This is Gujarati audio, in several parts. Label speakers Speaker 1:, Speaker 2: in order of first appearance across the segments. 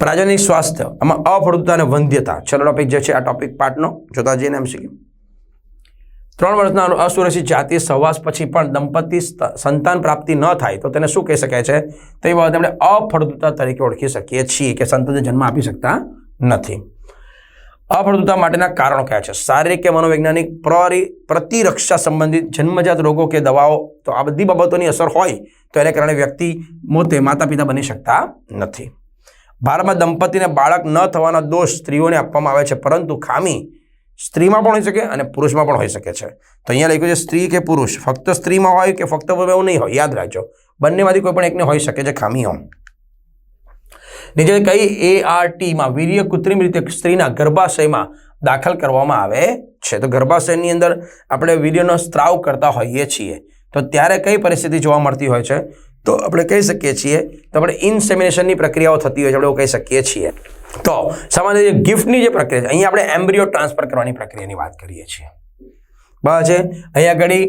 Speaker 1: પ્રાજનિક સ્વાસ્થ્ય, આમાં અફળતા અને વંધ્યતા. છેલ્લો ટોપિક જે છે આ ટોપિક પાર્ટનો જોતા જઈને એમ શીખ્યું ત્રણ વર્ષના અસુરક્ષિત જાતીય સહવાસ પછી પણ દંપતી સ્ત- સંતાન પ્રાપ્તિ ન થાય, તો તેને શું કહી શકાય છે? તો એ બાબતે આપણે અફળતા તરીકે ઓળખી શકીએ છીએ કે સંતાનને જન્મ આપી શકતા નથી. અફળતા માટેના કારણો કયા છે? શારીરિક કે મનોવૈજ્ઞાનિક પ્રરી પ્રતિરક્ષા સંબંધિત જન્મજાત રોગો કે દવાઓ, તો આ બધી બાબતોની અસર હોય, તો એને કારણે વ્યક્તિ મોતે માતા પિતા બની શકતા નથી. ભારતમાં દંપતીને બાળક ન થવાના દોષ સ્ત્રીઓને આપવામાં આવે છે, પરંતુ ખામી સ્ત્રીમાં પણ હોઈ શકે અને પુરુષમાં પણ હોઈ શકે છે. તો અહીંયા લખ્યું છે, સ્ત્રી કે પુરુષ, ફક્ત સ્ત્રીમાં હોય કે ફક્ત એવું નહીં હોય? યાદ રાખજો. બંનેમાંથી કોઈ પણ એકને હોઈ શકે છે ખામીઓ નીચે કઈ એ આર ટીમાં વીર્ય કૃત્રિમ રીતે સ્ત્રીના ગર્ભાશયમાં દાખલ કરવામાં આવે છે. તો ગર્ભાશયની અંદર આપણે વીર્યનો સ્ત્રાવ કરતા હોઈએ છીએ. તો ત્યારે કઈ પરિસ્થિતિ જોવા મળતી હોય છે? તો આપણે કહી શકીએ છીએ, તો આપણે ઇન્સેમિનેશનની પ્રક્રિયાઓ થતી હોય છે, આપણે કહી શકીએ છીએ. તો સામાન્ય રીતે ગિફ્ટની જે પ્રક્રિયા છે, અહીંયા આપણે એમ્બ્રિયો ટ્રાન્સફર કરવાની પ્રક્રિયાની વાત કરીએ છીએ. બરાબર છે? અહીંયા ઘડી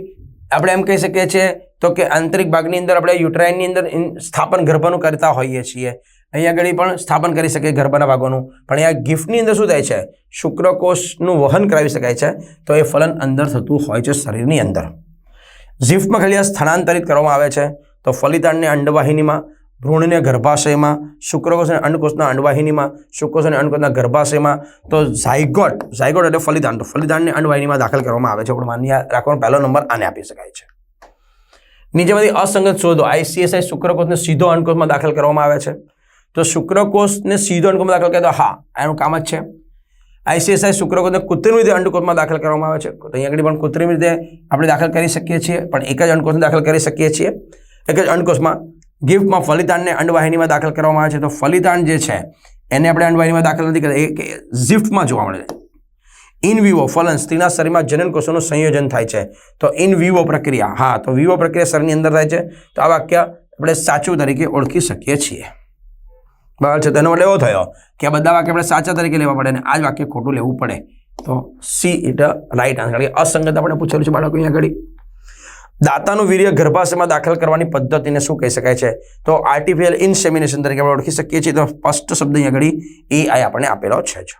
Speaker 1: આપણે એમ કહી શકીએ છીએ, તો કે આંતરિક ભાગની અંદર આપણે યુટ્રાઇનની અંદર સ્થાપન ગર્ભનું કરતા હોઈએ છીએ. અહીંયા ઘડી પણ સ્થાપન કરી શકીએ ગર્ભના ભાગોનું. પણ અહીંયા ગિફ્ટની અંદર શું થાય છે? શુક્રકોષનું વહન કરાવી શકાય છે, તો એ ફલન અંદર થતું હોય છે શરીરની અંદર. ઝિફ્ટમાં ખાલી આ સ્થાનાંતરિત કરવામાં આવે છે. તો ફલિતાંડને અંડવાહિનીમાં, ભ્રૂણને ગર્ભાશયમાં શુક્રકોષ અને અંડકોષના અંડવાહિનીમાં શુક્રકોષ અને અંડકોષના ગર્ભાશયમાં, તો ઝાયગોટ ઝાયગોટ એટલે ફલિતાંડ તો ફલિતાંડને અંડવાહિનીમાં દાખલ કરવામાં આવે છે. પણ માન્ય રાખવાનો પહેલો નંબર આને આપી શકાય છે. નીચેમાંથી અસંગત શોધો. આઈસીએસઆઈ શુક્રકોષને સીધો અંડકોષમાં દાખલ કરવામાં આવે છે. તો શુક્રકોષને સીધો અંડકોષમાં દાખલ કરે તો હા એનું કામ જ છે. આઈસીએસઆઈ શુક્રકોષને કૃત્રિમ રીતે અંડકોષમાં દાખલ કરવામાં આવે છે. તો અહીંયા આગળ પણ કૃત્રિમ રીતે આપણે દાખલ કરી શકીએ છીએ, પણ એક જ અંડકોષને દાખલ કરી શકીએ છીએ. એક જ અંડકોષમાં ગિફ્ટમાં ફલિતાનને અંડવાહિનીમાં દાખલ કરવામાં આવે છે. તો ફલિતાન જે છે, એને આપણે અંડવાહિનીમાં દાખલ નથી કરતા. એ ઝિફ્ટમાં જોવા મળે છે. ઇન વિવો ફલન સ્ત્રીના શરીરમાં જનન કોષોનું સંયોજન થાય છે. તો ઇન વિવો પ્રક્રિયા, હા, તો વિવો પ્રક્રિયા શરીરની અંદર થાય છે. તો આ વાક્ય આપણે સાચું તરીકે ઓળખી શકીએ છીએ. બરાબર છે? તેનો મતલબ એવો થયો કે આ બધા વાક્ય આપણે સાચા તરીકે લેવા પડે અને આ જ વાક્ય ખોટું લેવું પડે. તો સી ઇટ રાઈટ આન્સર કારણ અસંગત આપણે પૂછેલું છે બાળકો અહીંયા આગળ. દાતાનું વીર્ય ગર્ભાશયમાં દાખલ કરવાની પદ્ધતિને શું કહી શકાય છે? તો આર્ટિફિશિયલ ઇન્સેમિનેશન તરીકે આપણે ઓળખી શકીએ છીએ. તો સ્પષ્ટ શબ્દ અહીંયા આગળ એ આઈ આપણને આપેલો છે જ.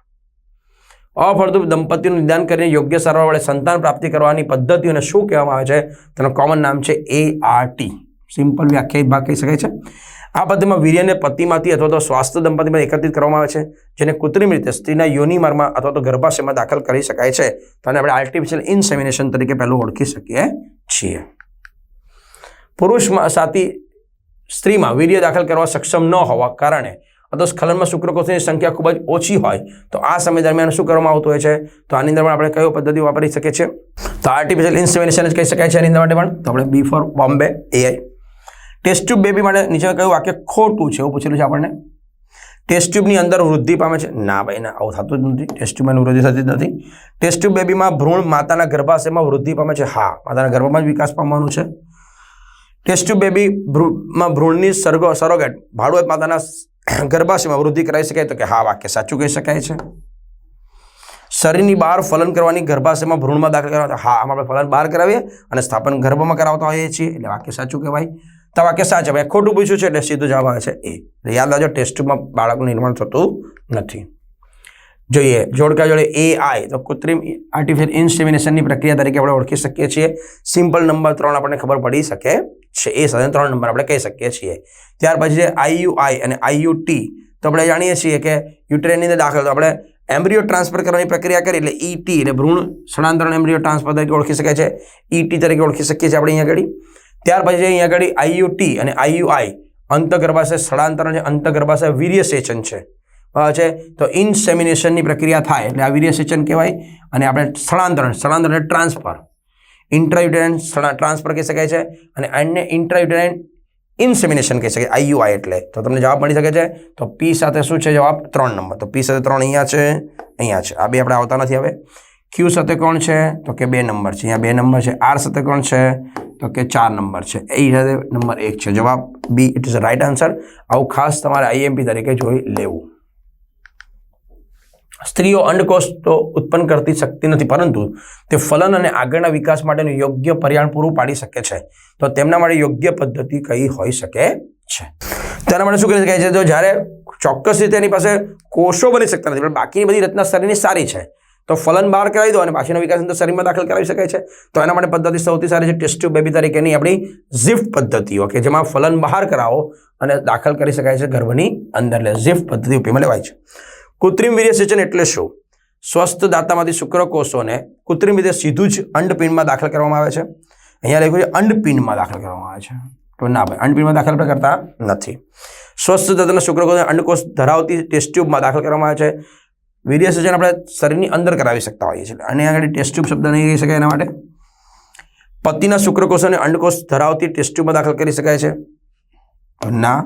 Speaker 1: અફળદ્રુપ દંપતીનું નિદાન કરીને યોગ્ય સારવાર વડે સંતાન પ્રાપ્તિ કરવાની પદ્ધતિઓને શું કહેવામાં આવે છે? તેનું કોમન નામ છે એ આર ટી સિમ્પલ વ્યાખ્યાયિત ભાગ કહી શકાય છે. આ પદ્ધતિમાં વીર્યને પતિમાંથી અથવા તો સ્વાસ્થ્ય દંપતીમાં એકત્રિત કરવામાં આવે છે, જેને કૃત્રિમ રીતે સ્ત્રીના યોનિમાર્ગમાં અથવા તો ગર્ભાશયમાં દાખલ કરી શકાય છે. તો આપણે આર્ટિફિશિયલ ઇન્સેમિનેશન તરીકે પહેલું ઓળખી શકીએ. છીએ. પુરુષમાં સાથી સ્ત્રીમાં વીર્ય દાખલ કરવા સક્ષમ ન હોવા કારણે, અથવા સ્ખલનમાં શુક્રકોષની સંખ્યા ખૂબ જ ઓછી હોય, તો આ સમય દરમિયાન શું કરવામાં આવતું હોય છે? તો આની અંદર પણ આપણે કયો પદ્ધતિ વાપરી શકીએ છીએ? તો આર્ટિફિશિયલ ઇન્સેમિનેશન જ કહી શકાય છે અંદર માટે પણ. તો આપણે B for Bombay AI test tube baby માટે નીચે કયું વાક્ય ખોટું છે એવું પૂછેલું છે આપણને. ટેસ્ટ ટ્યુબની અંદર વૃદ્ધિ પામે છે. ના ભાઈ, ના, આવું થતું જ નથી. ટેસ્ટ ટ્યુબમાં વૃદ્ધિ થતી જ નથી. ટેસ્ટ ટ્યુબ બેબીમાં ભ્રૂણ માતાના ગર્ભાશયમાં વૃદ્ધિ પામે છે. હા, માતાના ગર્ભમાં જ વિકાસ પામવાનું છે. ટેસ્ટ ટ્યુબ બેબી ભ્રૂણમાં ભ્રૂણની સરગો, સરોગેટ, ભાડુઆત માતાના ગર્ભાશયમાં વૃદ્ધિ કરાવી શકાય તો કે હા, વાક્ય સાચું કહી શકાય છે. શરીરની બહાર ફલન કરવાની ગર્ભાશયમાં ભ્રૂણમાં દાખલ કરવા હા, આમાં આપણે ફલન બહાર કરાવીએ અને સ્થાપન ગર્ભમાં કરાવતા હોઈએ છીએ. એટલે વાક્ય સાચું કહેવાય. તો વાક્ય સાચા, ભાઈ, ખોટું પૂછ્યું છે એટલે સીધું જવાબ આવે છે એ. એટલે યાદ રાખજો ટેસ્ટ બાળકનું નિર્માણ થતું નથી. જોઈએ, જોડકા જોડે એ આઈ તો કૃત્રિમ આર્ટિફિશિયલ ઇન્સ્ટિમિનેશનની પ્રક્રિયા તરીકે આપણે ઓળખી શકીએ છીએ. સિમ્પલ નંબર ત્રણ આપણને ખબર પડી શકે છે. એ સાથે ત્રણ નંબર આપણે કહી શકીએ છીએ. ત્યાર પછી છે આઈયુઆઈ અને આઈયુટી તો આપણે જાણીએ છીએ કે યુટ્રેનની અંદર દાખલ, તો આપણે એમ્બ્રિયો ટ્રાન્સફર કરવાની પ્રક્રિયા કરી એટલે ઈટી એટલે ભ્રૂણ સ્થળાંતરણ એમ્બ્રિયો ટ્રાન્સફર તરીકે ઓળખી શકાય છે. ઈટી તરીકે ઓળખી શકીએ છીએ આપણે અહીંયા આગળ. ત્યાર પછી અહીંયા આગળ આઈયુટી અને આઈયુઆઈ અંતગર્ભાશય સ્થળાંતરણ છે અંતગર્ભાશય વીર્યસેચન છે છે. તો ઇન્સેમિનેશનની પ્રક્રિયા થાય એટલે આ વીર્યસેચન કહેવાય અને આપણે સ્થળાંતરણ સ્થળાંતરણ એટલે ટ્રાન્સફર. ઇન્ટ્રાયુટેરન ટ્રાન્સફર કહી શકાય છે અને અન્ય ઇન્ટ્રાયુટેરન ઇન્સેમિનેશન કહી શકાય આઈયુઆઈ એટલે. તો તમને જવાબ મળી શકે છે. તો પી સાથે શું છે? જવાબ ત્રણ નંબર. તો પી સાથે ત્રણ અહીંયા છે અહીંયા છે. આ બે આપણે આવતા નથી હવે. ક્યુ સાથે કોણ છે? તો કે બે નંબર છે. અહીંયા બે નંબર છે. આર સાથે કોણ છે? તો કે ચાર નંબર છે. એ સાથે નંબર એક છે. જવાબ B it is right answer આવું ખાસ તમારે આઈએમપી તરીકે જોઈ લેવું. સ્ત્રીઓ અંડકોષ તો ઉત્પન્ન કરતી શકતી નથી, પરંતુ તે ફલન અને આગળના વિકાસ માટેનું યોગ્ય પર્યાણ પૂરું પાડી શકે છે. તો તેમના માટે યોગ્ય પદ્ધતિ કઈ હોઈ શકે છે? તેના માટે શું કરી શકાય છે? તો જ્યારે ચોક્કસ રીતે એની પાસે કોષો બની શકતા નથી, પણ બાકીની બધી રચના શરીરની સારી છે તો ફલન બહાર કરાવી દો અને પાછીનો વિકાસ અંદર શરીરમાં દાખલ કરાવી શકાય છે. તો એના માટે પદ્ધતિ સૌથી સારી છે ટેસ્ટ બેબી તરીકેની આપણી ઝિફ્ટ પદ્ધતિઓ કે જેમાં ફલન બહાર કરાવો અને દાખલ કરી શકાય છે ગર્ભની અંદર. એટલે ઝિફ્ટ પદ્ધતિ ઉપયોગમાં લેવાય છે. કૃત્રિમ વીર્યસેચન એટલે શું? સ્વસ્થ દાતામાંથી શુક્રકોષોને કૃત્રિમ રીતે સીધું જ અંડપિંડમાં દાખલ કરવામાં આવે છે. અહીંયા લખ્યું છે અંડપિંડમાં દાખલ કરવામાં આવે છે. તો ના ભાઈ, અંડપિંડમાં દાખલ કરતા નથી. સ્વસ્થ દાતાના શુક્રકોષને અંડકોષ ધરાવતી ટેસ્ટ ટ્યુબમાં દાખલ કરવામાં આવે છે. વીર્યસેચન આપણે શરીરની અંદર કરાવી શકતા હોઈએ છીએ. અને આગળ ટેસ્ટ્યુબ શબ્દ નહીં કહી શકાય એના માટે. પતિના શુક્રકોષ અને અંડકોષ ધરાવતી ટેસ્ટ્યુબમાં દાખલ કરી શકાય છે. ના.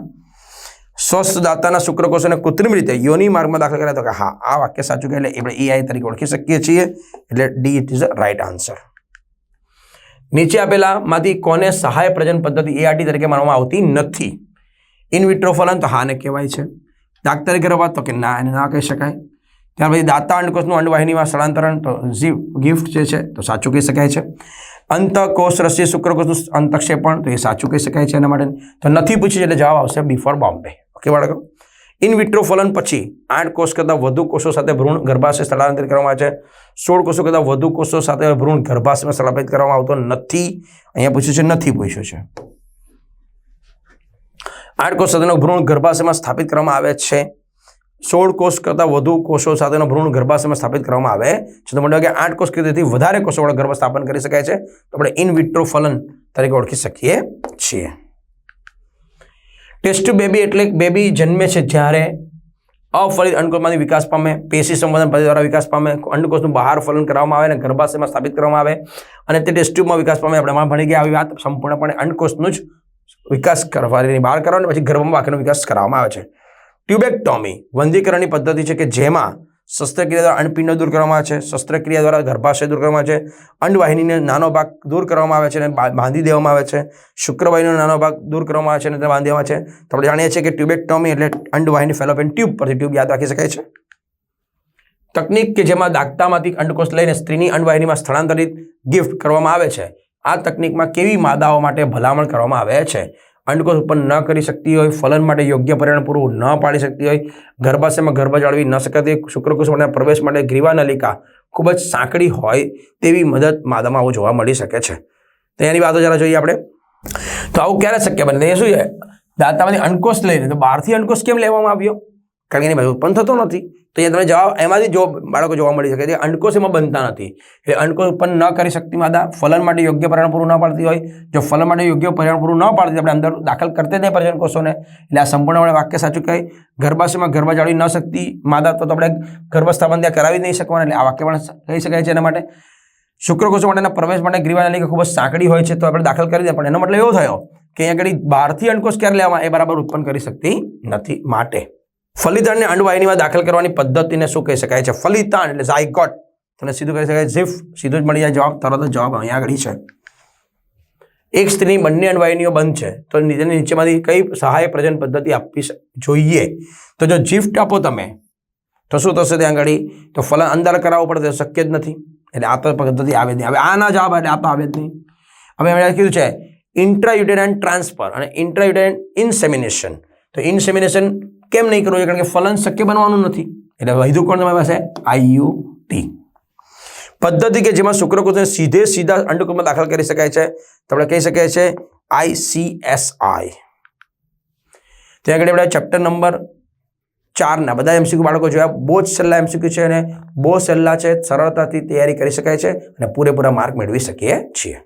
Speaker 1: સ્વસ્થ દાતાના શુક્રકોષોને કૃત્રિમ રીતે યોની માર્ગમાં દાખલ કર્યા તો કે હા, આ વાક્ય સાચું કે એટલે આપણે એઆઈ તરીકે ઓળખી શકીએ છીએ. એટલે D it is a right answer નીચે આપેલામાંથી કોને સહાય પ્રજન પદ્ધતિ એઆરટી તરીકે માનવામાં આવતી નથી. ઇન વિટ્રો ફલન તો હાને કહેવાય છે. દાગ તરીકે રવા તો કે ના, એને ના કહી શકાય. ત્યાર પછી દાતા અંડકોષનું અંડવાહિનીમાં સ્થળાંતરણ, તો ઝીવ ગિફ્ટ જે છે, તો સાચું કહી શકાય છે. અંતકોષ રસી શુક્રકોષનું અંતક્ષેપણ, તો એ સાચું કહી શકાય છે એના માટે. તો નથી પૂછ્યું એટલે જવાબ આવશે બિફોર બોમ્બે. ઓકે બાળકો? ઇન વિટ્રો ફલન પછી આઠ કોષ કરતાં વધુ કોષો સાથે ભ્રૂણ ગર્ભાશય સ્થળાંતરિત કરવામાં આવે છે. સોળ કોષો કરતાં વધુ કોષો સાથે ભ્રૂણ ગર્ભાશયમાં સ્થળાંતરિત કરવામાં આવતો નથી. અહીંયા પૂછ્યું છે, નથી પૂછ્યું છે. આઠ કોષ સાથેનો ભ્રૂણ ગર્ભાશયમાં સ્થાપિત કરવામાં આવે છે. સોળ કોષ કરતાં વધુ કોષો સાથેનો ભ્રૂણ ગર્ભાશયમાં સ્થાપિત કરવામાં આવે છે. તો મને કે આઠ કોષ કરતાંથી વધારે કોષોવાળા ગર્ભ સ્થાપન કરી શકાય છે. તો આપણે ઇન વિટ્રો ફલન તરીકે ઓળખી શકીએ છીએ. ટેસ્ટ બેબી એટલે બેબી જન્મે છે જ્યારે અફલિત અંડકોષમાંથી વિકાસ પામે, પેશી સંવર્ધન પદ્ધતિ દ્વારા વિકાસ પામે, અંડકોષનું બહાર ફલન કરવામાં આવે અને ગર્ભાશયમાં સ્થાપિત કરવામાં આવે અને તે ટેસ્ટ ટ્યુબમાં વિકાસ પામે. આપણે ભણી ગયા આવી વાત. સંપૂર્ણપણે અંડકોષનું જ વિકાસ કરવાની બહાર કરવાનો, પછી ગર્ભમાં બાકીનો વિકાસ કરવામાં આવે છે. ટ્યુબેક્ટોમી વંધ્યીકરણની પદ્ધતિ છે કે જેમાં શસ્ત્રક્રિયા દ્વારા અંડપિંડો દૂર કરવામાં આવે છે, શસ્ત્રક્રિયા દ્વારા ગર્ભાશય દૂર કરવામાં આવે છે, અંડવાહિનીને નાનો ભાગ દૂર કરવામાં આવે છે અને બાંધી દેવામાં આવે છે શુક્રવાહિનીનો નાનો ભાગ દૂર કરવામાં આવે છે અને તે બાંધી દેવામાં છે. તો આપણે જાણીએ છીએ કે ટ્યુબેક્ટોમી એટલે અંડવાહિની ફેલોપિયન ટ્યુબ પરથી ટ્યુબ યાદ રાખી શકાય છે. તકનીક કે જેમાં દાગતામાંથી અંડકોષ લઈને સ્ત્રીની અંડવાહિનીમાં સ્થળાંતરિત ગિફ્ટ કરવામાં આવે છે. આ તકનીકમાં કેવી માદાઓ માટે ભલામણ કરવામાં આવે છે? અંડકોષ ઉત્પન્ન ન કરી શકતી હોય, ફલન માટે યોગ્ય પરિણામ પૂરું ન પાડી શકતી હોય ગર્ભાશયમાં ગર્ભ જાળવી ન શકતી શુક્રકોષ પ્રવેશ માટે ગ્રીવા નલિકા ખૂબ જ સાંકડી હોય તેવી મદદ માદામાં આવું જોવા મળી શકે છે. તો એની વાતો જરા જોઈએ આપણે. તો આવું ક્યારે શક્ય બને? શું છે? દાંતામાંથી અંડકોષ લઈને, તો બહારથી અંડકોષ કેમ લેવામાં આવ્યો? કારણ કે એની પાસે ઉત્પન્ન થતો નથી. તો અહીંયા તમે જવાબ, એમાંથી જો બાળકો જોવા મળી શકે છે અંડકોશ એમાં બનતા નથી. એટલે અંડકોશ ઉત્પન્ન ન કરી શકતી માદા ફલન માટે યોગ્ય પરિણામ પૂરું ન પાડતી હોય. જો ફલન માટે યોગ્ય પરિણામ પૂરું ન પાડતી આપણે અંદર દાખલ કરતે નહીં પરિણામ કોષોને. એટલે આ સંપૂર્ણપણે વાક્ય સાચું કહે ગર્ભાશયમાં ગર્ભ જાળવી ન શકતી માદા તો આપણે ગર્ભસ્થાપન ત્યાં કરાવી નહીં શકવાના. એટલે આ વાક્ય પણ કહી શકાય છે એના માટે. શુક્રકોષો માટેના પ્રવેશ માટે ગ્રીવા નલિકા ખૂબ જ સાંકડી હોય છે તો આપણે દાખલ કરી દે. પણ એનો મતલબ એવો થયો કે અહીંયા આગળ બહારથી અંડકોશ ક્યારે લેવામાં એ બરાબર ઉત્પન્ન કરી શકતી નથી માટે. ફલિતાણને અંડવાહિનીમાં દાખલ કરવાની પદ્ધતિને શું કહી શકાય છે? ફલિતાણ એટલે ઝાયકોટ તમને સીધું કહી શકાય ઝીફ, સીધું જ મળી જાય જવાબ, તરત જ જવાબ અહીંયા આગળ છે. એક સ્ત્રીની બંને અંડવાહિનીઓ બંધ છે, તો નીચેની નીચેમાંથી કઈ સહાય પ્રજન પદ્ધતિ આપવી જોઈએ? તો જો ગિફ્ટ આપો તમે, તો શું થશે ત્યાં આગળ તો ફલન અંદર કરાવવું પડે શક્ય જ નથી. એટલે આ તો પદ્ધતિ આવે જ નહીં. હવે આના જવાબ એટલે આ તો આવે જ નહીં. હવે એમણે કીધું છે ઇન્ટ્રાયુટેરાઇન ટ્રાન્સફર અને ઇન્ટ્રાયુટેરાઇન ઇન્સેમિનેશન તો ઇન્સેમિનેશન કેમ નહીં કરવું જોઈએ? કારણ કે ફલન શક્ય બનવાનું નથી. એટલે વૈધું કોણ તમારી પાસે આઈયુટી પદ્ધતિ કે જેમાં શુક્રકોષને સીધે સીધા અંડકોષમાં દાખલ કરી શકાય છે. તો આપણે કહી શકીએ છીએ આઈસીએસઆઈ ત્યાં આગળ આપણે ચેપ્ટર નંબર ચારના બધા એમસીક્યુ બાળકો જોયા. બહુ જ સહેલા એમસીક્યુ છે અને બહુ સહેલા છે. સરળતાથી તૈયારી કરી શકાય છે અને પૂરેપૂરા માર્ક મેળવી શકીએ છીએ.